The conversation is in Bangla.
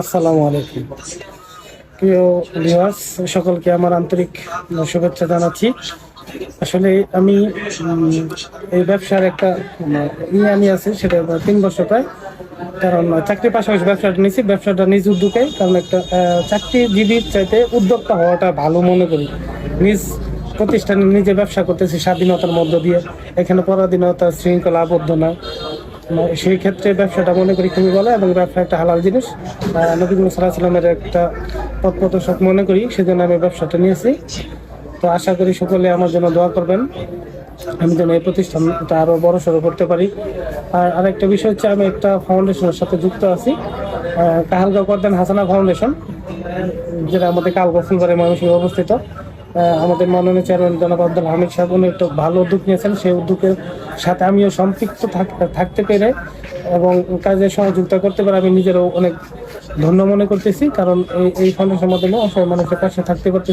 আসসালামু আলাইকুম। প্রিয় সকলকে আমার আন্তরিক শুভেচ্ছা জানাচ্ছি। আসলে আমি এই ব্যবসার একটা ইয়ে নিয়ে আছি, সেটা তিন বছর প্রায়। কারণ চাকরির পাশাপাশি ব্যবসাটা নিয়েছি, ব্যবসাটা নিজ উদ্যোগে, কারণ একটা চাকরিজীবীর চাইতে উদ্যোক্তা হওয়াটা ভালো মনে করি। নিজ প্রতিষ্ঠানে নিজে ব্যবসা করতেছি, স্বাধীনতার মধ্য দিয়ে। এখানে পরাধীনতা, শৃঙ্খলা আবদ্ধ মানে সেই ক্ষেত্রে ব্যবসাটা মনে করি খুবই ভালো এবং ব্যবসা একটা হালাল জিনিস। আহ, নবী করিম সাল্লাহ সাল্লামের একটা পথ প্রদর্শক মনে করি সেজন্য আমি ব্যবসাটা নিয়েছি। তো আশা করি সকলে আমার জন্য দোয়া করবেন। আমি যেন এই প্রতিষ্ঠানটা আরও বড় সড়ো করতে পারি। আর আরেকটা বিষয় হচ্ছে আমি একটা ফাউন্ডেশনের সাথে যুক্ত আছি। কাহালগাঁও করদেন হাসানা ফাউন্ডেশন যেটা আমাদের কালগা ফুলবাড়ি ময়মনসিংহে অবস্থিত। আমাদের মাননীয় চেয়ারম্যান জনাব আব্দুল হামিদ সাহেব, উনি একটা ভালো উদ্যোগ নিয়েছেন, সেই উদ্যোগের সাথে আমিও সম্পৃক্ত থাক- থাকতে পেরে এবং কাজে সহযোগিতা করতে পারে আমি নিজেরও অনেক ধন্য মনে করতেছি, কারণ এই এই মাধ্যমে অসহায় মানুষের পাশে থাকতে পারতেছি